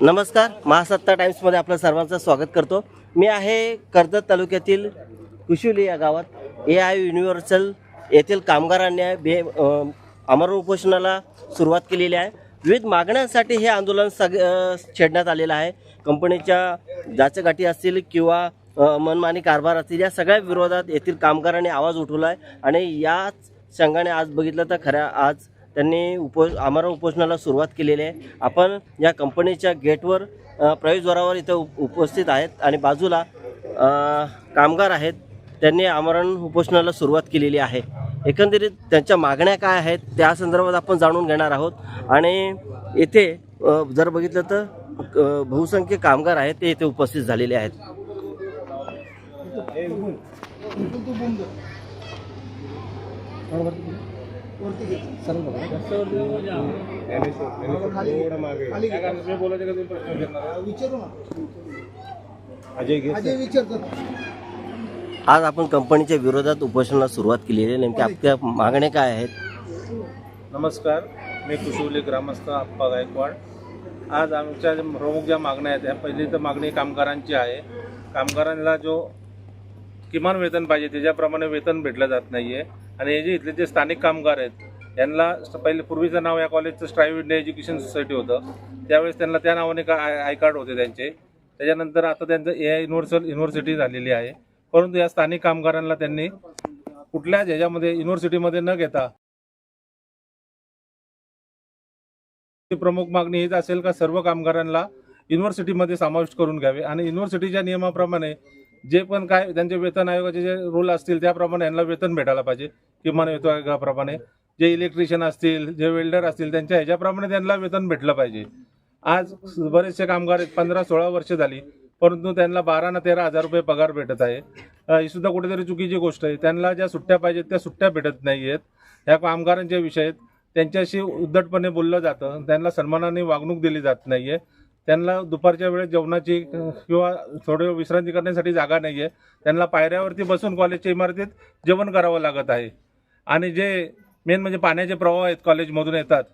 नमस्कार महासत्ता टाइम्समध्ये आपलं सर्वांचं स्वागत करतो. मी आहे कर्जत तालुक्यातील कुशुली या गावात. ए आय युनिव्हर्सल येथील कामगारांनी बे अमर उपोषणाला सुरुवात केलेली आहे. विविध मागण्यांसाठी हे आंदोलन सग छेडण्यात आलेलं आहे. कंपनीच्या जाचगाठी असतील किंवा मनमानी कारभार असतील या सगळ्या विरोधात येथील कामगारांनी आवाज उठवला आहे आणि याच संघाने आज बघितलं तर खऱ्या आज त्यांनी उपो आमरण उपोषणाला सुरुवात केलेली आहे. आपण या कंपनीच्या गेटवर प्रवेशद्वारावर इथं उप- उपस्थित आहेत आणि बाजूला कामगार आहेत. त्यांनी आमरण उपोषणाला सुरुवात केलेली आहे. एकंदरीत त्यांच्या मागण्या काय आहेत त्या संदर्भात आपण जाणून घेणार आहोत आणि येथे जर बघितलं तर बहुसंख्य कामगार आहेत ते इथे उपस्थित झालेले आहेत अजय विचारतो आज आपण कंपनीच्या विरोधात उपोषणाला सुरुवात केलेली आहे. नेमक्या आपल्या मागण्या काय आहेत? नमस्कार मी कुशुवली ग्रामस्थ आप्पा गायकवाड. आज आमच्या ज्या प्रमुख ज्या मागण्या आहेत त्या पहिली तर मागणी कामगारांची आहे. कामगारांना जो किमान वेतन पाहिजे त्याच्याप्रमाणे वेतन भेटलं जात नाही आहे आणि हे जे इथले जे स्थानिक कामगार आहेत यांना स- पहिले पूर्वीचं नाव या कॉलेजचं स्ट्राईव्ह इंडिया एज्युकेशन सोसायटी होतं. त्यावेळेस त्यांना त्या नावाने का आय आय कार्ड होते त्यांचे. त्याच्यानंतर आता त्यांचं ए आय युनिव्हर्सल युनिव्हर्सिटी झालेली आहे. परंतु या स्थानिक कामगारांना त्यांनी कुठल्याच ह्याच्यामध्ये युनिव्हर्सिटीमध्ये न घेता प्रमुख मागणी हीच असेल का सर्व कामगारांना युनिव्हर्सिटीमध्ये समाविष्ट करून घ्यावे? आणि युनिव्हर्सिटीच्या नियमाप्रमाणे जे पण काय त्यांचे वेतन आयोगाचे जे रूल असतील त्याप्रमाणे यांना वेतन भेटायला पाहिजे. किमान वेतन आयोगाप्रमाणे. जे इलेक्ट्रिशियन असतील जे वेल्डर असतील त्यांच्या ह्याच्याप्रमाणे त्यांना वेतन भेटलं पाहिजे. आज बरेचसे कामगार पंधरा सोळा वर्ष झाली. परंतु त्यांना बारा ना तेरा हजार रुपये पगार भेटत आहे. ही सुद्धा कुठेतरी चुकीची गोष्ट आहे. त्यांना ज्या सुट्ट्या पाहिजेत त्या सुट्ट्या भेटत नाही आहेत ह्या कामगारांचे विषय आहेत त्यांच्याशी उद्धटपणे बोललं जातं. त्यांना सन्मानाने वागणूक दिली जात नाही आहे त्यांना दुपारच्या वेळेस जेवणाची किंवा थोडं विश्रांती करण्यासाठी जागा नाही आहे त्यांना पायऱ्यावरती बसून कॉलेजच्या इमारतीत जेवण करावं लागत आहे. आणि जे मेन म्हणजे पाण्याचे प्रवाह आहेत कॉलेजमधून येतात.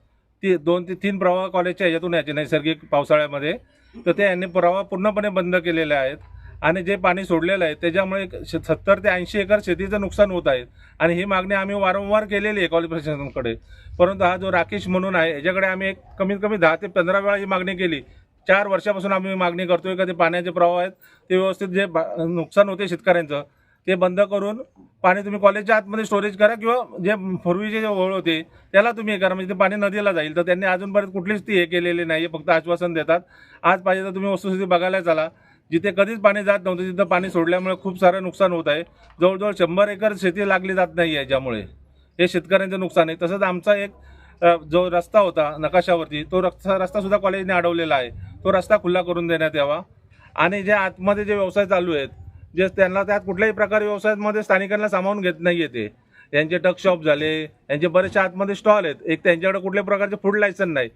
ती दोन ते तीन प्रवाह कॉलेजच्या ह्याच्यातून यायचे नैसर्गिक पावसाळ्यामध्ये. तर ते यांनी प्रवाह पूर्णपणे बंद केलेले आहेत. आणि जे पाणी सोडलेलं आहे त्याच्यामुळे सत्तर ते ऐंशी एकर शेतीचं नुकसान होत आहे. आणि ही मागणी आम्ही वारंवार केलेली आहे कॉलेज प्रशासनाकडे. परंतु हा जो राकेश म्हणून आहे याच्याकडे आम्ही एक कमीत कमी दहा ते पंधरा वेळा ही मागणी केली. चार वर्षापासून आम्ही मागणी करतोय का ते पाण्याचे प्रवाह आहेत ते व्यवस्थित जे बा- नुकसान होते शेतकऱ्यांचं ते बंद करून पाणी तुम्ही कॉलेजच्या आतमध्ये स्टोरेज करा किंवा जे पूर्वीचे जे ओळ होते त्याला तुम्ही हे करा. म्हणजे ते पाणी नदीला जाईल. तर त्यांनी अजूनपर्यंत कुठलीच ती हे केलेली नाही फक्त आश्वासन देतात. आज पाहिजे तर तुम्ही वस्तुस्थिती बघायला चला. जिथे कधीच पाणी जात नव्हतं तिथं पाणी सोडल्यामुळे खूप सारं नुकसान होत आहे. जवळजवळ शंभर एकर शेती लागली जात नाही आहे ज्यामुळे हे शेतकऱ्यांचं नुकसान आहे. तसंच आमचा एक जो रस्ता होता नकाशावरती तो रस्ता रस्तासुद्धा कॉलेजने अडवलेला आहे. तो रस्ता खुला करून देण्यात यावा. आणि जे आतमध्ये जे व्यवसाय चालू आहेत जे त्यांना त्यात कुठल्याही प्रकारे व्यवसायामध्ये स्थानिकांना सामावून घेत नाही येते यांचे टक शॉप झाले यांचे बरेचसे आतमध्ये स्टॉल आहेत. एक त्यांच्याकडे कुठल्याही प्रकारचे फूड लायसन नाही.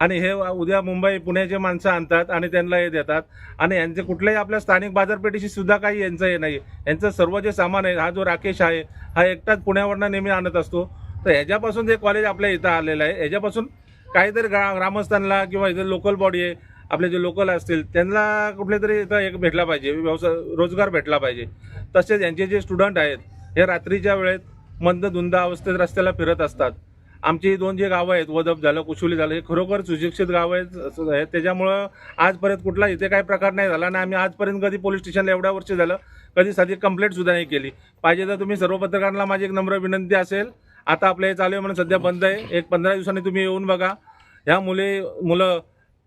आणि हे उद्या मुंबई पुण्याचे माणसं आणतात आणि त्यांना हे देतात. आणि यांचे कुठल्याही आपल्या स्थानिक बाजारपेठेशी सुद्धा काही यांचं हे नाही. यांचं सर्व जे सामान आहे हा जो राकेश आहे हा एकटाच पुण्यावरनं नेहमी आणत असतो. तर ह्याच्यापासून जे कॉलेज आपल्या इथं आलेलं आहे ह्याच्यापासून काहीतरी ग्रा ग्रामस्थांना किंवा इथे लोकल बॉडी आहे आपले जे लोकल असतील त्यांना कुठले तरी इथं एक भेटला पाहिजे व्यवसाय रोजगार भेटला पाहिजे. तसेच यांचे जे स्टुडंट आहेत हे रात्रीच्या वेळेत मंद धुंद अवस्थेत रस्त्याला फिरत असतात. आमची दोन जे गावं आहेत वदप झालं कुशुली झालं हे खरोखर सुशिक्षित गावं आहेत असं त्याच्यामुळं आजपर्यंत कुठला इथे काही प्रकार नाही झाला आणि आम्ही आजपर्यंत कधी पोलीस स्टेशनला एवढ्या वर्ष झालं कधी साधी कंप्लेंटसुद्धा नाही केली. पाहिजे तर तुम्ही सर्व पत्रकारांना माझी एक नम्र विनंती असेल आता आपलं हे चालू आहे म्हणून सध्या बंद आहे. एक पंधरा दिवसांनी तुम्ही येऊन बघा. ह्या मुले मुलं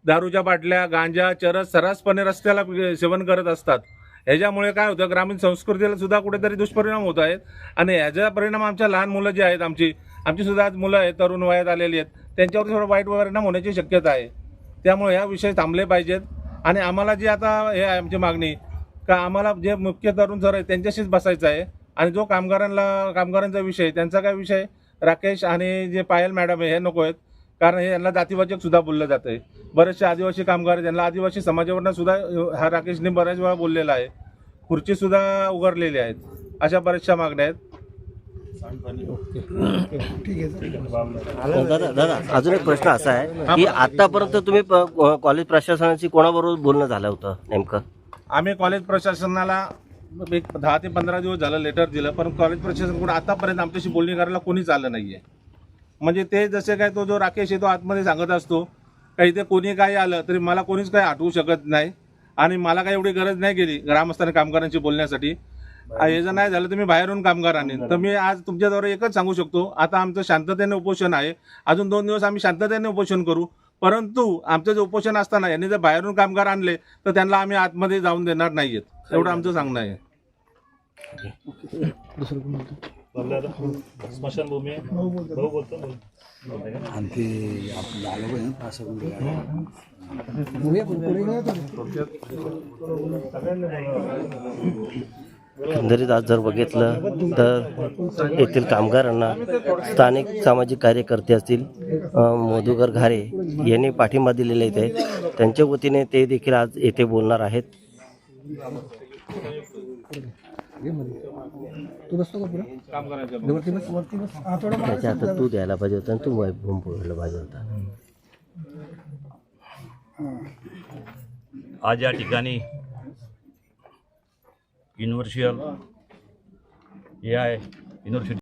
दारूच्या बाटल्या गांजा चरस सर्रासपणे रस्त्याला सेवन करत असतात. ह्याच्यामुळे काय होतं ग्रामीण संस्कृतीला सुद्धा कुठेतरी दुष्परिणाम होत आहेत. आणि ह्याचा परिणाम आमच्या लहान मुलं जी आहेत आमची आमची सुद्धा आज मुलं आहेत तरुण वयात आलेली आहेत. त्यांच्यावर थोडं वाईट परिणाम होण्याची शक्यता आहे. त्यामुळे ह्या विषय थांबले पाहिजेत. आणि आम्हाला जी आता हे आहे आमची मागणी का आम्हाला जे मुख्य तरुण सर आहेत त्यांच्याशीच बसायचं आहे. आणि जो कामगारांना कामगारांचा विषय त्यांचा काय विषय? राकेश आणि जे पायल मॅडम आहे हे नको आहेत. कारण हे यांना जातीवाचक सुद्धा बोललं जातंय. बरेचसे आदिवासी कामगार त्यांना आदिवासी समाजावरनं सुद्धा हा राकेशने बऱ्याच वेळा बोललेला आहे. खुर्ची सुद्धा उगारलेली आहेत. अशा बऱ्याचशा मागण्या आहेत. दादा दादा अजून एक प्रश्न असा आहे की आतापर्यंत तुम्ही कॉलेज प्रशासनाशी कोणाबरोबर बोलणं झालं होतं नेमकं? आम्ही कॉलेज प्रशासनाला एक दहा ते पंधरा दिवस झालं लेटर दिलं पण कॉलेज प्रशासनाकडून आतापर्यंत आमच्याशी बोलणी करायला कोणीच आलं नाहीये. म्हणजे ते जसे काय तो जो राकेश आहे तो आतमध्ये सांगत असतो का इथे कोणी काही आलं तरी मला कोणीच काही आठवू शकत नाही आणि मला काही एवढी गरज नाही गेली ग्रामस्थाने कामगारांशी बोलण्यासाठी. हे जर नाही झालं तर मी बाहेरून कामगार आणेन. तर मी आज तुमच्याद्वारे एकच सांगू शकतो आता आमचं शांततेने उपोषण आहे. अजून दोन दिवस आम्ही शांततेने उपोषण करू. परंतु आमचं जे उपोषण असताना यांनी जर बाहेरून कामगार आणले तर त्यांना आम्ही आतमध्ये जाऊन देणार नाहीयेत. एवढं आमचं सांगणं आहे. स्मशानभूमी. भाऊ बोलतो. आणि ते आलं पाहिजे असं एकंदरीत आज जर बघितलं तर येथील कामगारांना स्थानिक सामाजिक कार्यकर्ते असतील अ, मधुकर घारे यांनी पाठिंबा दिलेला इथे. त्यांच्या वतीने ते देखील आज येथे बोलणार आहेत. तू बसतो का पुढे वरती बस। वरती बस। हा थोडा मागे त्याच्या हातात तू द्यायला पाहिजे होता आणि तू पाहिजे होता आज या ठिकाणी युनिव्हर्सियल ए आय युनिव्हर्सिटी